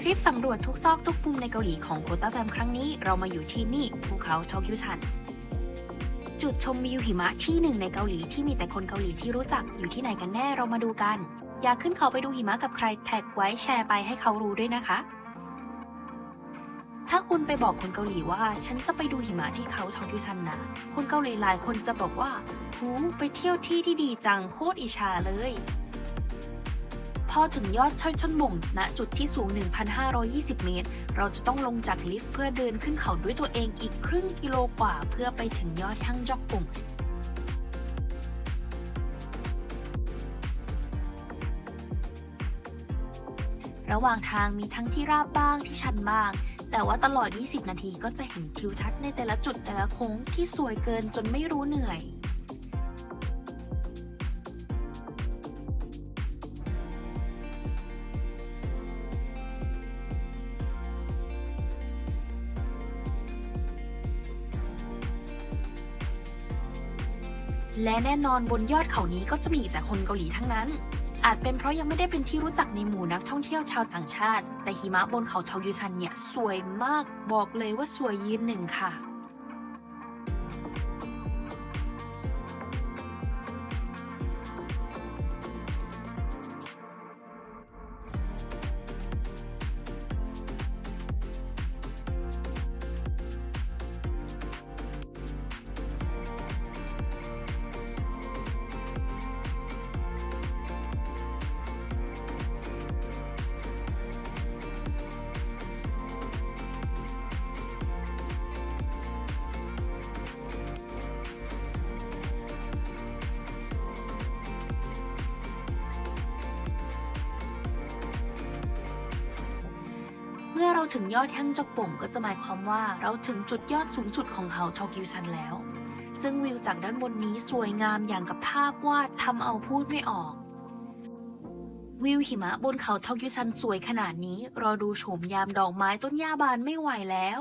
ทริปสำรวจทุกซอกทุกมุมในเกาหลีของโคตาแฟมครั้งนี้เรามาอยู่ที่นี่ภูเขาทอคิวชัน จุดชมวิวหิมะที่หนึ่งในเกาหลีที่มีแต่คนเกาหลีที่รู้จักอยู่ที่ไหนกันแน่เรามาดูกัน อยากขึ้นเขาไปดูหิมะกับใครแท็กไว้แชร์ไปให้เขารู้ด้วยนะคะ ถ้าคุณไปบอกคนเกาหลีว่า ฉันจะไปดูหิมะที่เขาทอคิวชันนะคนเกาหลีหลายคนจะบอกว่าหูไปเที่ยวที่ที่ดีจังโคตรอิจฉาเลย พอถึงยอดชอยชนบ่งณจุดที่สูง 1,520 เมตร เราจะต้องลงจากลิฟต์เพื่อเดินขึ้นเขาด้วยตัวเองอีกครึ่งกิโลกว่าเพื่อไปถึงยอดฮั่งจอกปุ่งระหว่างทางมีทั้งที่ราบบ้างที่ชันบ้าง แต่ว่าตลอด 20 นาทีก็จะเห็นทิวทัศน์ในแต่ละจุดแต่ละโค้งที่สวยเกินจนไม่รู้เหนื่อย และแน่นอนบนยอดเขานี้ก็จะมีแต่คนเกาหลีทั้งนั้น อาจเป็นเพราะยังไม่ได้เป็นที่รู้จักในหมู่นักท่องเที่ยวชาวต่างชาติ แต่หิมะบนเขาทอยูชันเนี่ยสวยมาก บอกเลยว่าสวยยืนหนึ่งค่ะ มื่อเราถึงยอดฮั่งจกป่งก็จะหมายความว่าเราถึงจุดยอดสูงสุดของเขาทอกิวชันแล้ว ซึ่งวิวจากด้านบนนี้สวยงามอย่างกับภาพวาดทำเอาพูดไม่ออก วิวหิมะบนเขาทอกิวชันสวยขนาดนี้รอดูโฉมยามดอกไม้ต้นหญ้าบานไม่ไหวแล้ว